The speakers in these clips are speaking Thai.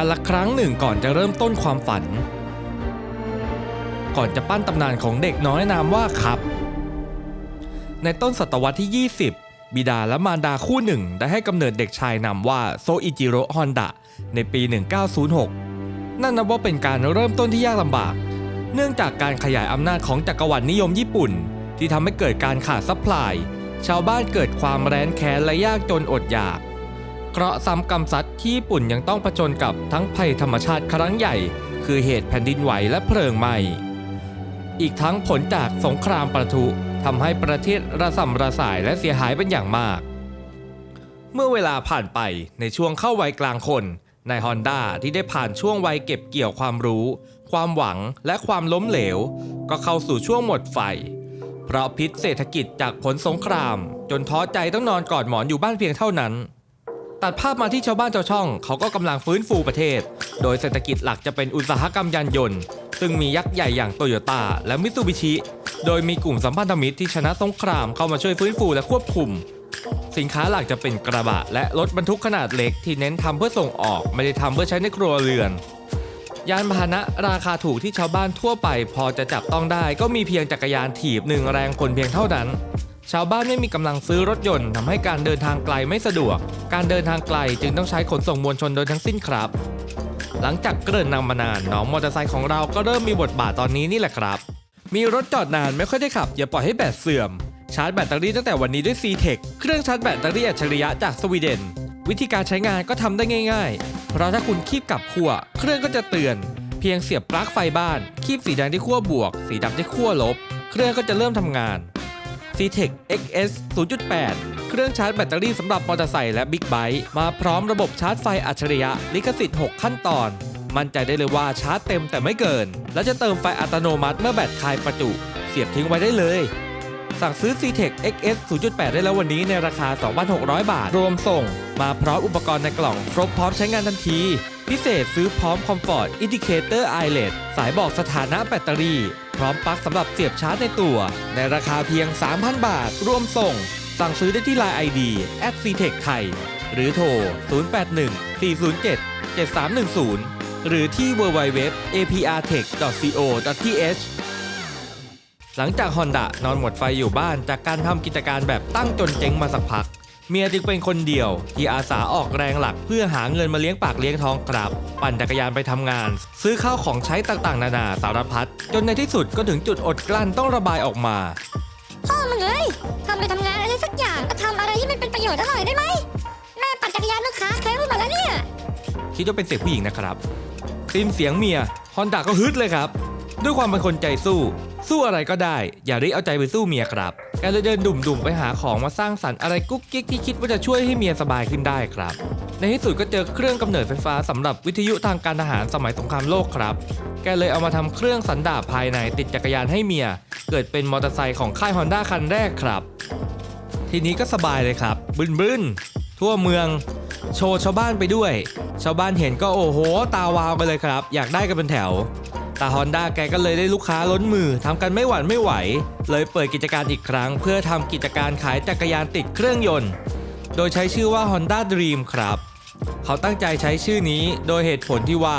การละครั้งหนึ่งก่อนจะเริ่มต้นความฝัน ก่อนจะปั้นตำนานของเด็กน้อยนามว่าครับ ในต้นศตวรรษที่ 20 บิดาและมารดาคู่หนึ่งได้ให้กำเนิดเด็กชายนามว่าโซอิจิโร่ฮอนดะในปี 1906 นั่นนับว่าเป็นการเริ่มต้นที่ยากลำบาก เนื่องจากการขยายอำนาจของจักรวรรดินิยมญี่ปุ่น ที่ทำให้เกิดการขาดซัพพลาย ชาวบ้านเกิดความแร้นแค้นและยากจนอดอยาก เคราะห์ซ้ำกรรมซัดที่ญี่ปุ่นยังต้องผจญกับทั้งภัยธรรมชาติครั้งใหญ่ คือเหตุแผ่นดินไหวและเพลิงไหม้อีกทั้งผลจากสงครามประทุทำให้ประเทศระส่ำระสายและเสียหายเป็นอย่างมาก เมื่อเวลาผ่านไปในช่วงเข้าวัยกลางคนนายฮอนด้าที่ได้ผ่านช่วงวัยเก็บเกี่ยวความรู้ ความหวังและความล้มเหลว ก็เข้าสู่ช่วงหมดไฟ เพราะพิษเศรษฐกิจจากผลสงคราม จนท้อใจต้องนอนกอดหมอนอยู่บ้านเพียงเท่านั้น ตัดภาพมาที่ชาวบ้านชาวช่อง เขาก็กำลังฟื้นฟูประเทศ โดยเศรษฐกิจหลักจะเป็นอุตสาหกรรมยานยนต์ ซึ่งมียักษ์ใหญ่อย่างโตโยต้าและมิตซูบิชิ โดยมีกลุ่มสัมพันธมิตรที่ชนะสงครามเข้ามาช่วยฟื้นฟูและควบคุม สินค้าหลักจะเป็นกระบะและรถบรรทุกขนาดเล็กที่เน้นทำเพื่อส่งออกไม่ได้ทำเพื่อใช้ในครัวเรือน ยานพาหนะราคาถูกที่ชาวบ้านทั่วไป พอจะจับต้องได้ก็มีเพียงจักรยานถีบหนึ่งแรงคนเพียงเท่านั้น ชาวบ้านไม่มีกำลังซื้อรถยนต์ทำให้การเดินทางไกลไม่สะดวก การเดินทางไกลจึงต้องใช้ขนส่งมวลชนโดยทั้งสิ้นครับ หลังจากเกริ่นนำมานานน้องมอเตอร์ไซค์ของเราก็เริ่มมีบทบาทตอนนี้นี่แหละครับ มีรถจอดนานไม่ค่อยได้ขับ อย่าปล่อยให้แบตเสื่อม ชาร์จแบตเตอรี่ตั้งแต่วันนี้ด้วย C-Tech เครื่องชาร์จแบตเตอรี่อัจฉริยะจากสวีเดน วิธีการใช้งานก็ทำได้ง่าย ๆ เพราะถ้าคุณคีบกลับขั้วเครื่องก็จะเตือน เพียงเสียบปลั๊กไฟบ้าน คีบสีแดงที่ขั้วบวก สีดำที่ขั้วลบ เครื่องก็จะเริ่มทำงาน c t e c XS 0.8 เครื่องชาร์จแบตเตอรี่สำหรับมอเตอร์ไซค์และบิ๊กไบค์มาพร้อมระบบชาร์จไฟอัจฉริยะลิขสิทธิ์ 6 ขั้นตอน มั่นใจได้เลยว่าชาร์จเต็มแต่ไม่เกิน และจะเติมไฟอัตโนมัติเมื่อแบตคลายประจุ เสียบทิ้งไว้ได้เลย สั่งซื้อ c t e c XS 0.8 ได้แล้ววันนี้ในราคา 2,600 บาท รวมส่ง มาพร้อมอุปกรณ์ในกล่องครบพร้อมใช้งานทันทีพิเศษซื้อพร้อม Comfort Indicator Eyelet สายบอกสถานะแบตเตอรี่ พร้อมปลั๊กสำหรับเสียบชาร์จในตัว ในราคาเพียง 3,000 บาท รวมส่ง สั่งซื้อได้ที่ Line ID @ctech ไทยหรือโทร 081 407 7310 หรือที่ www aprtech.co.th หลังจากฮอนดะนอนหมดไฟอยู่บ้านจากการทำกิจการแบบตั้งจนเจ๊งมาสักพัก เมียจึงเป็นคนเดียว ที่อาสาออกแรงหลักเพื่อหาเงินมาเลี้ยงปากเลี้ยงท้องครับ ปั่นจักรยานไปทำงาน ซื้อข้าวของใช้ต่างๆ นานาสารพัดจนในที่สุดก็ถึงจุดอดกลั้นต้องระบายออกมาพ่อมึงเอ้ยทำไปทำงานอะไรสักอย่างก็ทำอะไรที่มันเป็นประโยชน์หน่อยได้ไหมแม่ปั่นจักรยานลูกค้าเคลิ้มไปหมดแล้วเนี่ยคิดว่าเป็นเสียงผู้หญิงนะครับซิมเสียงเมียฮอนดาก็ฮึดเลยครับ ด้วยความเป็นคนใจสู้ สู้อะไรก็ได้ อย่าริเอาใจไปสู้เมียครับแกเลยเดินดุ่มๆไปหาของมาสร้างสรรค์อะไรกุ๊กกิ๊กที่คิดว่าจะช่วยให้เมียสบายขึ้นได้ครับ ในที่สุดก็เจอเครื่องกำเนิดไฟฟ้าสำหรับวิทยุทางการทหารสมัยสงครามโลกครับ แกเลยเอามาทำเครื่องสันดาปภายในติดจักรยานให้เมีย เกิดเป็นมอเตอร์ไซค์ของค่ายฮอนด้าคันแรกครับ ทีนี้ก็สบายเลยครับ บึนบึนๆทั่วเมืองโชว์ชาวบ้านไปด้วย ชาวบ้านเห็นก็โอ้โห ตาวาวกันเลยครับ อยากได้กันเป็นแถว แต่ฮอนด้าแกก็เลยได้ลูกค้าล้นมือทำกันไม่หวั่นไม่ไหว เลยเปิดกิจการอีกครั้ง เพื่อทำกิจการขายจักรยานติดเครื่องยนต์ โดยใช้ชื่อว่า Honda Dream ครับ เขาตั้งใจใช้ชื่อนี้โดยเหตุผลที่ว่า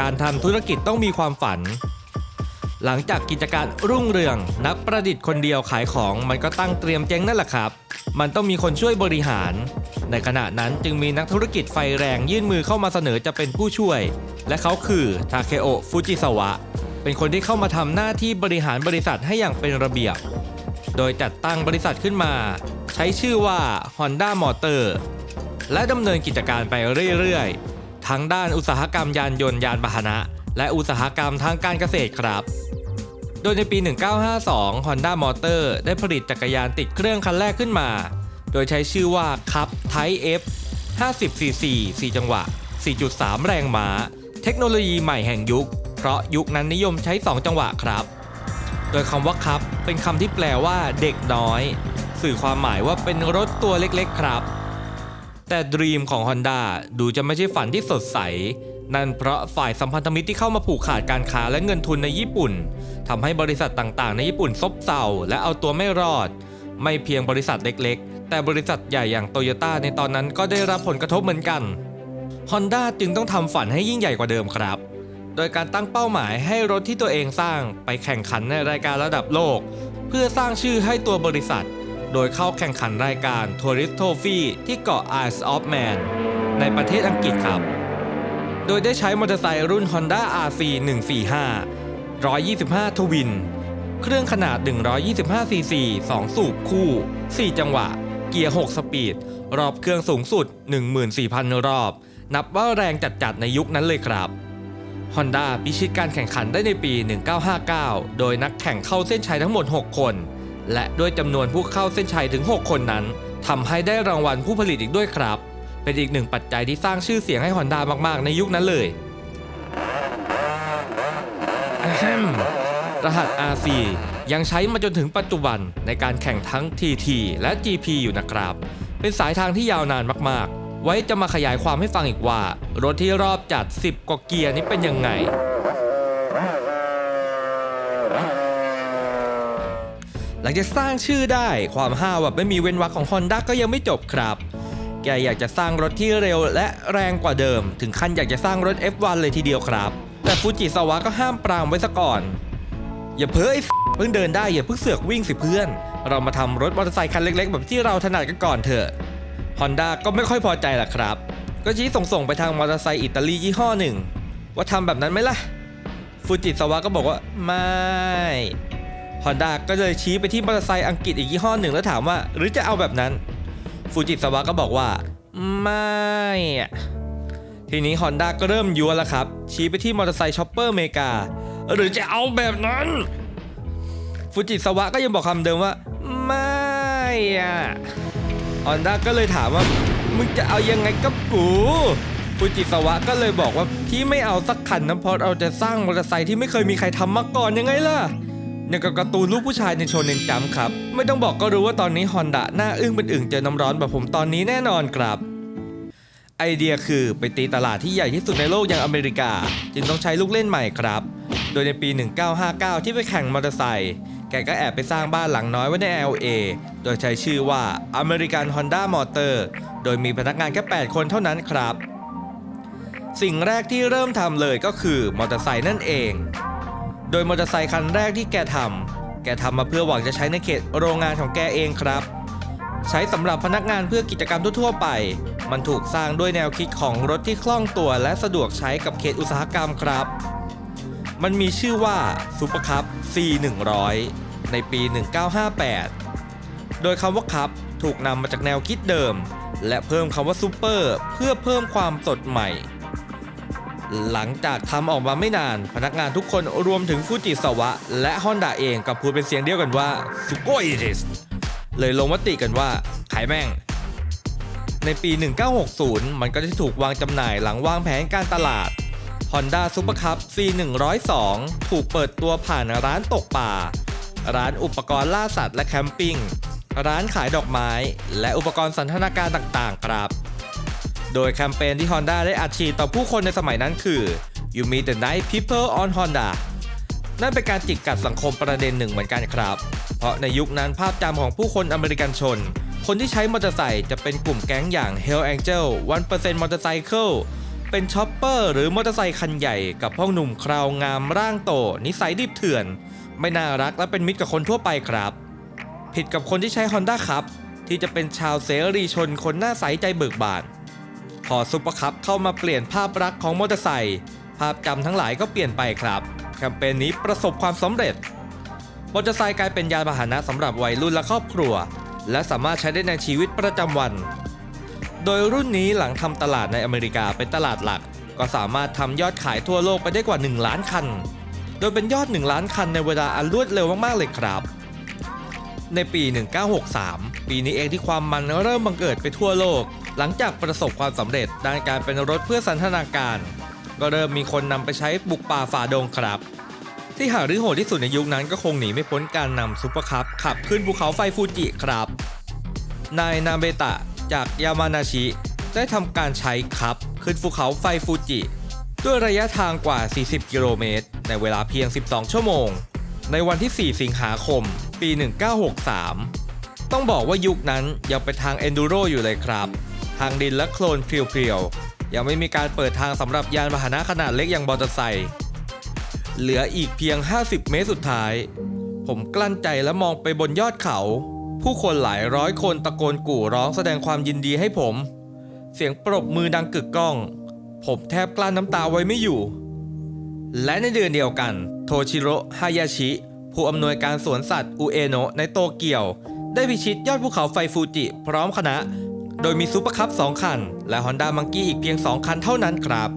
การทำธุรกิจต้องมีความฝัน หลังจากกิจการรุ่งเรือง นักประดิษฐ์คนเดียวขายของมันก็ตั้งเตรียมเจ๊งนั่นแหละครับ มันต้องมีคนช่วยบริหาร ในขณะนั้นจึงมีนักธุรกิจไฟแรงยื่นมือเข้ามาเสนอจะเป็นผู้ช่วย และเขาคือทาเคโอฟูจิสวะ เป็นคนที่เข้ามาทำหน้าที่บริหารบริษัทให้อย่างเป็นระเบียบ โดยจัดตั้งบริษัทขึ้นมา ใช้ชื่อว่า Honda Motor และดำเนินกิจการไปเรื่อยๆทั้งด้านอุตสาหกรรมยานยนต์ยานพาหนะ และอุตสาหกรรมทางการเกษตรครับ โดยในปี 1952 Honda Motor ได้ผลิตจักรยานติดเครื่องคันแรกขึ้นมา โดยใช้ชื่อว่า Cup Type F 50cc 4 จังหวะ 4.3 แรงม้า เทคโนโลยีใหม่แห่งยุค เพราะยุคนั้นนิยมใช้ 2 จังหวะครับ โดยคำว่าคับเป็นคำที่แปลว่าเด็กน้อย สื่อความหมายว่าเป็นรถตัวเล็กๆครับ แต่ดรีมของ Honda ดูจะไม่ใช่ฝันที่สดใส นั่นเพราะฝ่ายสัมพันธมิตรที่เข้ามาผูกขาดการค้าและเงินทุนในญี่ปุ่นทำให้บริษัทต่างๆ ในญี่ปุ่นซบเซาและเอาตัวไม่รอด ไม่เพียงบริษัทเล็ก ๆ แต่บริษัทใหญ่อย่างโตโยต้าในตอนนั้นก็ได้รับผลกระทบเหมือนกัน Honda จึงต้องทำฝันให้ยิ่งใหญ่กว่าเดิมครับ โดยการตั้งเป้าหมายให้รถที่ตัวเองสร้างไปแข่งขันในรายการระดับโลก เพื่อสร้างชื่อให้ตัวบริษัท โดยเข้าแข่งขันรายการ Tourist Trophy ที่เกาะ Isle of Man ในประเทศอังกฤษครับ โดยได้ใช้มอเตอร์ไซค์รุ่น Honda RC 145 125ทวินเครื่องขนาด 125ซีซี2สูบคู่ 4 จังหวะ เกียร์ 6 สปีด รอบเครื่องสูงสุด 14,000 รอบ นับว่าแรงจัดๆในยุคนั้นเลยครับ Honda พิชิตการแข่งขันได้ในปี 1959 โดยนักแข่งเข้าเส้นชัยทั้งหมด 6 คน และด้วยจำนวนผู้เข้าเส้นชัยถึง 6 คนนั้นทำให้ได้รางวัลผู้ผลิตอีกด้วยครับ เป็นอีกหนึ่งปัจจัยที่สร้างชื่อเสียงให้ Honda มาก ๆ ในยุคนั้นเลย รหัส RC ยังใช้มาจนถึงปัจจุบันในการแข่งทั้ง TT และ GP อยู่นะครับ เป็นสายทางที่ยาวนานมาก ๆ ไว้จะมาขยายความให้ฟังอีกว่า รถที่รอบจัด 10กว่าเกียร์นี้เป็นยังไงหลังจากสร้างชื่อได้ความห้าวแบบไม่มีเว้นวรรคของ Honda ก็ยังไม่จบครับ แกอยากจะสร้างรถที่เร็วและแรงกว่าเดิม ถึงขั้นอยากจะสร้างรถ F1 เลยทีเดียวครับ แต่ฟูจิซาวะก็ห้ามปรามไว้ซะก่อน อย่าเพ้อไอ้เพิ่งเดินได้อย่าเพิ่งเสือกวิ่งสิเพื่อน เรามาทำรถมอเตอร์ไซค์คันเล็ก ๆ แบบที่เราถนัดกันก่อนเถอะ Honda ก็ไม่ค่อยพอใจล่ะครับ ก็ชี้ส่งๆไปทางมอเตอร์ไซค์อิตาลียี่ห้อหนึ่ง ว่าทำแบบนั้นไหมล่ะฟูจิซาวะก็บอกว่าไม่ฮอนด้าก็เลยชี้ไปที่มอเตอร์ไซค์อังกฤษอีกยี่ห้อหนึ่งแล้วถามว่า หรือจะเอาแบบนั้น ฟูจิซาวะก็บอกว่า ไม่ทีนี้ฮอนด้าก็เริ่มยัวแล้วครับ ชี้ไปที่มอเตอร์ไซค์ช็อปเปอร์อเมริกา หรือจะเอาแบบนั้น ฟูจิซาวะก็ยังบอกคำเดิมว่า ไม่อะฮอนด้าก็เลยถามว่า มึงจะเอายังไงกับกูฟูจิซาวะก็เลยบอกว่าที่ไม่เอาสักคันนะเพราะเราจะสร้างมอเตอร์ไซค์ที่ไม่เคยมีใครทำมาก่อนยังไงล่ะ อย่างกับการ์ตูนลูกผู้ชายในโชเนนจัมป์ครับ ไม่ต้องบอกก็รู้ว่าตอนนี้ฮอนด a หน้าอึ้งเป็นอึ่งเจอน้ำร้อนแบบผมตอนนี้แน่นอนครับไอเดียคือไปตีตลาดที่ใหญ่ที่สุดในโลกอย่างอเมริกา จึงต้องใช้ลูกเล่นใหม่ครับ โดยในปี 1959 ที่ไปแข่งมอเตอร์ไซค์แกก็แอบไปสร้างบ้านหลังน้อยไว้ใน LA โดยใช้ชื่อว่า American Honda Motor โดยมีพนักงานแค่ 8 คนเท่านั้นครับ สิ่งแรกที่เริ่มทำเลยก็คือมอเตอร์ไซค์นั่นเอง โดยมอเตอร์ไซค์คันแรกที่แกทำแกทำมาเพื่อหวังจะใช้ในเขตโรงงานของแกเองครับ ใช้สำหรับพนักงานเพื่อกิจกรรมทั่วๆไป มันถูกสร้างด้วยแนวคิดของรถที่คล่องตัวและสะดวกใช้กับเขตอุตสาหกรรมครับ มันมีชื่อว่าซูเปอร์คัพ C100 ในปี 1958 โดยคำว่าคัพถูกนำมาจากแนวคิดเดิม และเพิ่มคำว่าซูเปอร์เพื่อเพิ่มความสดใหม่ หลังจากทำออกมาไม่นาน พนักงานทุกคนรวมถึงฟูจิสวะ และฮอนด a เองก็พูดเป็นเสียงเดียวกันว่าสุโกอิริสเลยลงมติกันว่า ขายแม่ง ในปี 1960 มันก็ได้ถูกวางจำหน่ายหลังวางแผนการตลาด Honda Super Cup C102 ถูกเปิดตัวผ่านร้านตกป่า ร้านอุปกรณ์ล่าสัตว์และแคมปิ้งร้านขายดอกไม้ และอุปกรณ์สันทนาการต่างๆ ครับ โดยแคมเปญที่ Honda ได้อัดฉีดต่อผู้คนในสมัยนั้นคือ You meet the night people on Honda นั่นเป็นการจิกกัดสังคมประเด็นหนึ่งเหมือนกันครับ เพราะในยุคนั้นภาพจำของผู้คนอเมริกันชน คนที่ใช้มอเตอร์ไซค์จะเป็นกลุ่มแก๊งอย่าง Hell Angel 1% Motorcycle เป็นช็อปเปอร์หรือมอเตอร์ไซค์คันใหญ่กับพ่อหนุ่มคราวงามร่างโต นิสัยดิบเถื่อน ไม่น่ารักและเป็นมิตรกับคนทั่วไปครับ ผิดกับคนที่ใช้ Honda ครับที่จะเป็นชาวเสรีชนคนหน้าใสใจเบิกบาน พอซุปเปอร์คัพเข้ามาเปลี่ยนภาพลักษณ์ของมอเตอร์ไซค์ภาพจำทั้งหลายก็เปลี่ยนไปครับ แคมเปญนี้ประสบความสำเร็จมอเตอร์ไซค์กลายเป็นยานพาหนะสำหรับวัยรุ่นและครอบครัว และสามารถใช้ได้ในชีวิตประจำวัน โดยรุ่นนี้หลังทำตลาดในอเมริกาเป็นตลาดหลัก ก็สามารถทำยอดขายทั่วโลกไปได้กว่า 1 ล้านคัน โดยเป็นยอด 1 ล้านคันในเวลาอันรวดเร็วมากๆเลยครับ ในปี 1963 ปีนี้เองที่ความมันเริ่มบังเกิดไปทั่วโลก หลังจากประสบความสำเร็จด้านการเป็นรถเพื่อสันทนาการ ก็เริ่มมีคนนำไปใช้บุกป่าฝ่าดงครับ ที่หารือโหดที่สุดในยุคนั้นก็คงหนีไม่พ้นการนำซุปเปอร์คัพขับขึ้นภูเขาไฟฟูจิครับ นายนาเบตะจากยามานาชิได้ทำการใช้คับขึ้นภูเขาไฟฟูจิ ด้วยระยะทางกว่า 40 กิโลเมตร ในเวลาเพียง 12 ชั่วโมง ในวันที่ 4 สิงหาคม ปี 1963 ต้องบอกว่ายุคนั้นยังเป็นทางเอนดูโรอยู่เลยครับ ทางดินและโคลนเพรียวๆ ยังไม่มีการเปิดทางสำหรับยานพาหนะขนาดเล็กอย่างมอเตอร์ไซค์เหลืออีกเพียง 50 เมตรสุดท้าย ผมกลั้นใจและมองไปบนยอดเขา ผู้คนหลายร้อยคนตะโกนกู่ร้องแสดงความยินดีให้ผม เสียงปรบมือดังกึกก้อง ผมแทบกลั้นน้ำตาไว้ไม่อยู่ และในเดือนเดียวกัน โทชิโร่ฮายาชิ ผู้อำนวยการสวนสัตว์อุเอโนะในโตเกียว ได้พิชิตยอดภูเขาไฟฟูจิ พร้อมคณะ โดยมีซูเปอร์คัพ2คัน และ Honda Monkey อีกเพียง 2 คันเท่านั้นครับ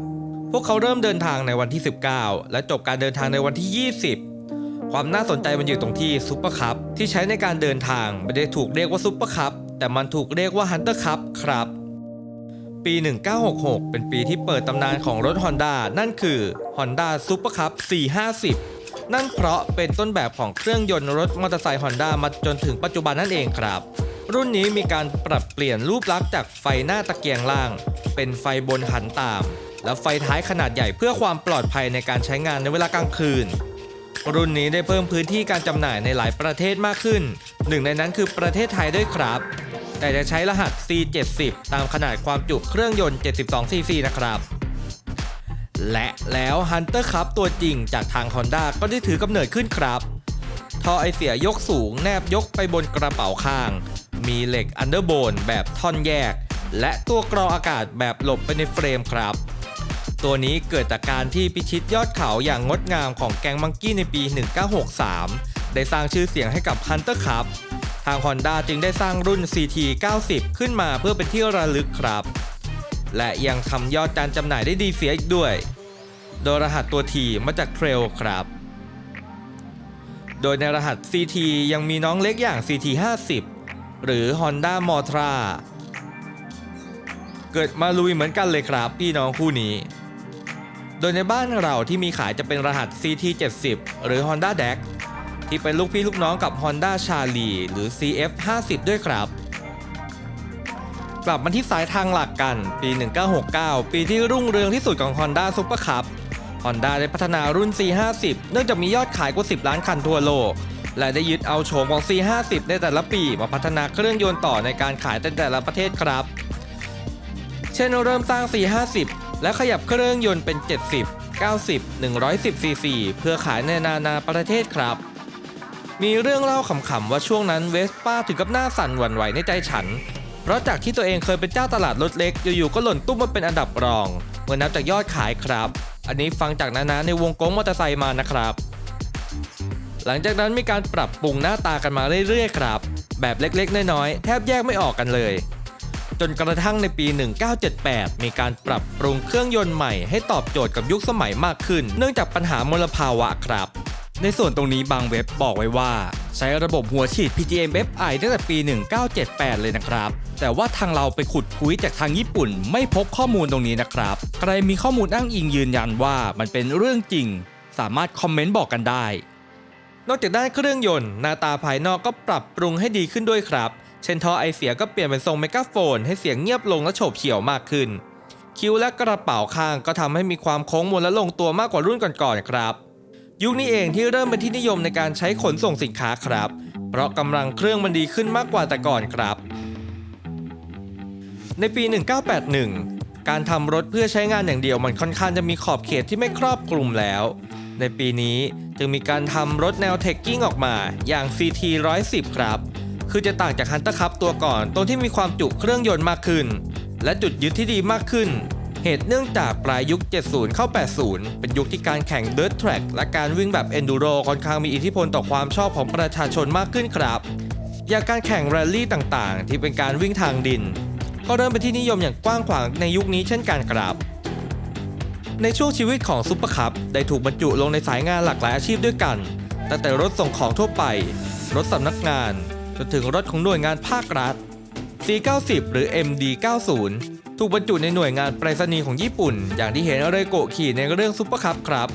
พวกเขาเริ่มเดินทางในวันที่ 19 และจบการเดินทางในวันที่ 20 ความน่าสนใจมันอยู่ตรงที่ซูเปอร์คัพที่ใช้ในการเดินทางไม่ได้ถูกเรียกว่าซูเปอร์คัพแต่มันถูกเรียกว่าฮันเตอร์คัพครับปี 1966 เป็นปีที่เปิดตำนานของรถ Honda นั่นคือ Honda Super Cup 450 นั่นเพราะเป็นต้นแบบของเครื่องยนต์รถมอเตอร์ไซค์ Honda มาจนถึงปัจจุบันนั่นเองครับ รุ่นนี้มีการปรับเปลี่ยนรูปลักษณ์จากไฟหน้าตะเกียงล่าง เป็นไฟบนหันตาม และไฟท้ายขนาดใหญ่เพื่อความปลอดภัยในการใช้งานในเวลากลางคืน รุ่นนี้ได้เพิ่มพื้นที่การจำหน่ายในหลายประเทศมากขึ้น หนึ่งในนั้นคือประเทศไทยด้วยครับ แต่จะใช้รหัส C70 ตามขนาดความจุเครื่องยนต์ 72cc นะครับและแล้ว Hunter Cup ตัวจริงจากทาง Honda ก็ได้ถือกำเนิดขึ้นครับ ท่อไอเสียยกสูงแนบยกไปบนกระเป๋าข้าง มีเหล็กอันเดอร์โบนแบบท่อนแยก และตัวกรองอากาศแบบหลบไปในเฟรมครับ ตัวนี้เกิดจากการที่พิชิตยอดเขาอย่างงดงามของแกงมังกี้ในปี 1963 ได้สร้างชื่อเสียงให้กับ Hunter Cup ทาง Honda จึงได้สร้างรุ่น CT 90 ขึ้นมาเพื่อเป็นที่ระลึกครับ และยังทำยอดการจำหน่ายได้ดีเสียอีกด้วย โดยรหัสตัว T มาจากเทรลครับโดยในรหัส CT ยังมีน้องเล็กอย่าง CT 50 หรือ Honda m o t r a เกิดมาลุยเหมือนกันเลยครับพี่น้องคู่นี้ โดยในบ้านเราที่มีขายจะเป็นรหัส CT 70 หรือ Honda d a c ที่เป็นลูกพี่ลูกน้องกับ Honda Charlie หรือ CF 50 ด้วยครับ กลับมาที่สายทางหลักกันปี 1969 ปีที่รุ่งเรืองที่สุดของ Honda Super Cup Honda ได้พัฒนารุ่น C50 เนื่องจากมียอดขายกว่า 10 ล้านคันทั่วโลก และได้ยึดเอาโฉมของ C50 ในแต่ละปีมาพัฒนาเครื่องยนต์ต่อในการขายในแต่ละประเทศครับ เช่นเริ่มสร้าง C50 และขยับเครื่องยนต์เป็น 70 90 110 cc เพื่อขายในนานาประเทศครับ มีเรื่องเล่าขำๆว่าช่วงนั้นเวสป้าถึงกับหน้าสั่นหวั่นไหวในใจฉัน เพราะจากที่ตัวเองเคยเป็นเจ้าตลาดรถเล็กอยู่ๆก็หล่นตุ้มมาเป็นอันดับรอง เมื่อนับจากยอดขายครับ อันนี้ฟังจากนานาในวงกงมอเตอร์ไซค์มานะครับ หลังจากนั้นมีการปรับปรุงหน้าตากันมาเรื่อยๆครับ แบบเล็กๆ น้อยๆ แทบแยกไม่ออกกันเลย จนกระทั่งในปี 1978 มีการปรับปรุงเครื่องยนต์ใหม่ให้ตอบโจทย์กับยุคสมัยมากขึ้น เนื่องจากปัญหามลภาวะครับในส่วนตรงนี้บางเว็บบอกไว้ว่า ใช้ระบบหัวฉีด PGM FI ตั้งแต่ปี 1978 เลยนะครับ แต่ว่าทางเราไปขุดคุยจากทางญี่ปุ่น ไม่พบข้อมูลตรงนี้นะครับ ใครมีข้อมูลอ้างอิงยืนยันว่ามันเป็นเรื่องจริง สามารถคอมเมนต์บอกกันได้ นอกจากด้านเครื่องยนต์หน้าตาภายนอกก็ปรับปรุงให้ดีขึ้นด้วยครับ เช่นท่อไอเสียก็เปลี่ยนเป็นทรงเมกาโฟน ให้เสียงเงียบลงและโฉบเฉี่ยวมากขึ้น คิ้วและกระเป๋าข้างก็ทำให้มีความโค้งมนและลงตัวมากกว่ารุ่นก่อนๆครับ ยุคนี้เองที่เริ่มเป็นที่นิยมในการใช้ขนส่งสินค้าครับ เพราะกำลังเครื่องมันดีขึ้นมากกว่าแต่ก่อนครับ ในปี 1981 การทำรถเพื่อใช้งานอย่างเดียวมันค่อนข้างจะมีขอบเขตที่ไม่ครอบคลุมแล้ว ในปีนี้จึงมีการทำรถแนวเทคกิ้งออกมาอย่าง CT 110 ครับ คือจะต่างจาก Hunter Cup ตัวก่อนตรงที่มีความจุเครื่องยนต์มากขึ้น และจุดยึดที่ดีมากขึ้น เหตุเนื่องจากปลายยุค 70 เข้า 80 เป็นยุคที่การแข่ง Dirt Track และการวิ่งแบบ Enduro ค่อนข้างมีอิทธิพลต่อความชอบของประชาชนมากขึ้นครับ อย่างการแข่งแรลลี่ต่างๆ ที่เป็นการวิ่งทางดิน ก็เริ่มเป็นที่นิยมอย่างกว้างขวางในยุคนี้เช่นกันครับ ในช่วงชีวิตของซุปเปอร์คัพได้ถูกบรรจุลงในสายงานหลากหลายอาชีพด้วยกัน ตั้งแต่รถส่งของทั่วไป รถสำนักงาน จนถึงรถของหน่วยงานภาครัฐ C90 หรือ MD90 ถูกบรรจุในหน่วยงานไปรษณีย์ของญี่ปุ่น อย่างที่เห็นเรโกะขี่ในเรื่องซุปเปอร์คัพครับ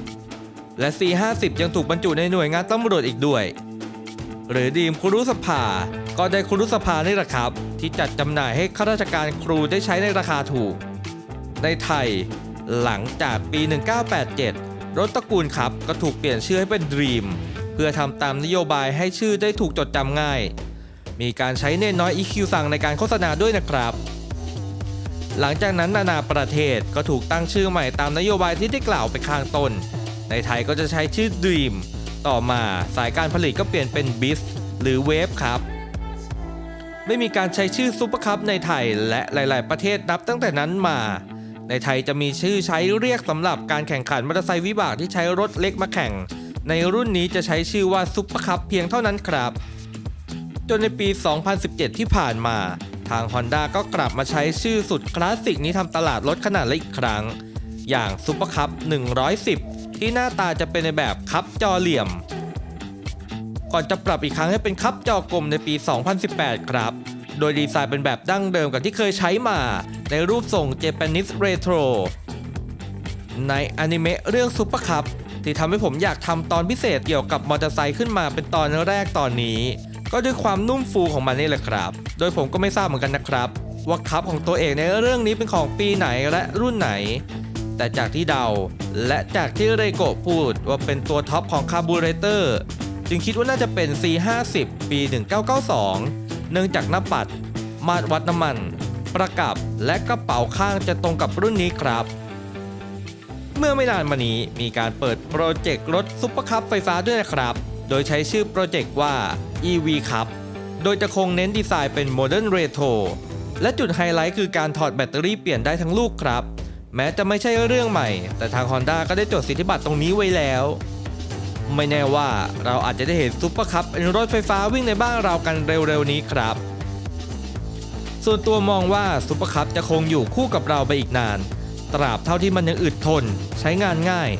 และ C50 ยังถูกบรรจุในหน่วยงานตำรวจอีกด้วย หรือดีมครุสภา ก็ได้ครุสภานี่แหละครับ ที่จัดจำหน่ายให้ข้าราชการครูได้ใช้ในราคาถูก ในไทยหลังจากปี 1987 รถตระกูลครับก็ถูกเปลี่ยนชื่อให้เป็น Dream เพื่อทำตามนโยบายให้ชื่อได้ถูกจดจำง่าย มีการใช้เน้นน้อย EQ สั่งในการโฆษณาด้วยนะครับ หลังจากนั้นนานาประเทศก็ถูกตั้งชื่อใหม่ตามนโยบายที่ได้กล่าวไปข้างต้น ในไทยก็จะใช้ชื่อ Dream ต่อมาสายการผลิตก็เปลี่ยนเป็น b i z หรือ Wave ครับ ไม่มีการใช้ชื่อซุปเปอร์คัพในไทยและหลาย ๆ ประเทศนับตั้งแต่นั้นมา ในไทยจะมีชื่อใช้เรียกสำหรับการแข่งขันมอเตอร์ไซค์วิบากที่ใช้รถเล็กมาแข่ง ในรุ่นนี้จะใช้ชื่อว่าซุปเปอร์คัพเพียงเท่านั้นครับ จนในปี 2017 ที่ผ่านมา ทาง Honda ก็กลับมาใช้ชื่อสุดคลาสสิกนี้ทำตลาดรถขนาดเล็กอีกครั้ง อย่างซุปเปอร์คัพ110 ที่หน้าตาจะเป็นในแบบคัพจอเหลี่ยม ก่อนจะปรับอีกครั้งให้เป็นคัพจอกลมในปี 2018 ครับ โดยดีไซน์เป็นแบบดั้งเดิมกับที่เคยใช้มาในรูปทรง Japanese Retro ในอนิเมะเรื่องซุปเปอร์คัพที่ทำให้ผมอยากทำตอนพิเศษเกี่ยวกับมอเตอร์ไซค์ขึ้นมาเป็นตอนแรกตอนนี้ ก็ด้วยความนุ่มฟูของมันนี่แหละครับ โดยผมก็ไม่ทราบเหมือนกันนะครับ ว่าคัพของตัวเองในเรื่องนี้เป็นของปีไหนและรุ่นไหน แต่จากที่เดา และจากที่เรโกะพูดว่าเป็นตัวท็อปของคาร์บูเรเตอร์ จึงคิดว่าน่าจะเป็น C50 ปี 1992 เนื่องจากหน้าปัด มาตรวัดน้ำมัน ประกับและกระเป๋าข้างจะตรงกับรุ่นนี้ครับ เมื่อไม่นานมานี้มีการเปิดโปรเจกต์รถซุปเปอร์คัพไฟฟ้าด้วยนะครับ โดยใช้ชื่อโปรเจกต์ว่า EV Cup โดยจะคงเน้นดีไซน์เป็น Modern Retro และจุดไฮไลท์คือการถอดแบตเตอรี่เปลี่ยนได้ทั้งลูกครับ แม้จะไม่ใช่เรื่องใหม่ แต่ทาง Honda ก็ได้จดสิทธิบัตรตรงนี้ไว้แล้ว ไม่แน่ว่าเราอาจจะได้เห็นซุปเปอร์คัพเป็นรถไฟฟ้าวิ่งในบ้านเรากันเร็วๆนี้ครับ ส่วนตัวมองว่าซุปเปอร์คัพจะคงอยู่คู่กับเราไปอีกนาน ตราบเท่าที่มันยังอึดทน ใช้งานง่าย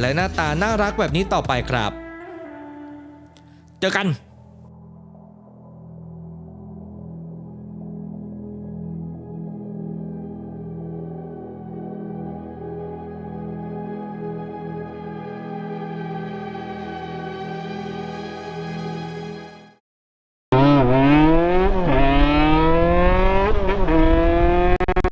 และหน้าตาน่ารักแบบนี้ต่อไปครับ เจอกัน